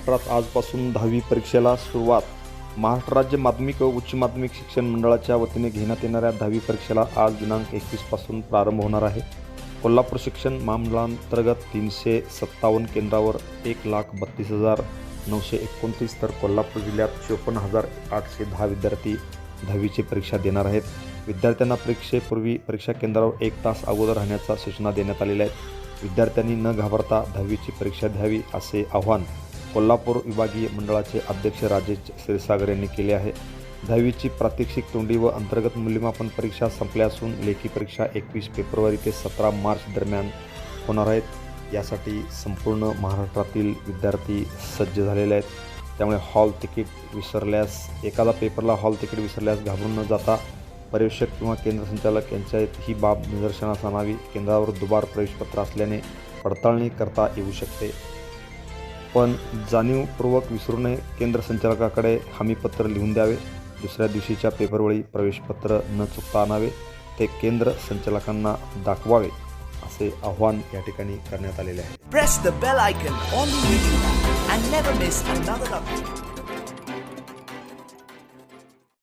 महाराष्ट्रात आजपासून दहावी परीक्षेला सुरुवात. महाराष्ट्र राज्य माध्यमिक व उच्च माध्यमिक शिक्षण मंडळाच्या वतीने घेण्यात येणाऱ्या दहावी परीक्षेला आज दिनांक एकवीसपासून प्रारंभ होणार आहे. कोल्हापूर शिक्षण महामंडळांतर्गत तीनशे सत्तावन्न केंद्रावर एक लाख बत्तीस हजार नऊशे एकोणतीस तर कोल्हापूर जिल्ह्यात चोपन्न हजार आठशे दहा विद्यार्थी दहावीची परीक्षा देणार आहेत. विद्यार्थ्यांना परीक्षेपूर्वी परीक्षा केंद्रावर एक तास अगोदर राहण्याच्या सूचना देण्यात आलेल्या आहेत. विद्यार्थ्यांनी न घाबरता दहावीची परीक्षा द्यावी असे आव्हान कोल्हापूर विभागीय मंडळाचे अध्यक्ष राजेश क्षीरसागर यांनी केले आहे. दहावीची प्रात्यक्षिक तोंडी व अंतर्गत मूल्यमापन परीक्षा संपल्या असून लेखी परीक्षा एकवीस फेब्रुवारी ते सतरा मार्च दरम्यान होणार आहेत. यासाठी संपूर्ण महाराष्ट्रातील विद्यार्थी सज्ज झालेले आहेत. त्यामुळे हॉल तिकीट विसरल्यास एखादा पेपरला हॉल तिकीट विसरल्यास घाबरून न जाता पर्यवेक्षक किंवा केंद्र संचालक यांच्या ही बाब निदर्शनास आणावी. केंद्रावर दुबार प्रवेशपत्र असल्याने पडताळणी करता येऊ शकते. पण जाणीवपूर्वक विसरू नये. केंद्र संचालकाकडे हमीपत्र लिहून द्यावे. दुसऱ्या दिवशीच्या पेपरवेळी प्रवेशपत्र न चुकता आणावे. ते केंद्र संचालकांना दाखवावे असे आव्हान या ठिकाणी करण्यात आलेले आहे.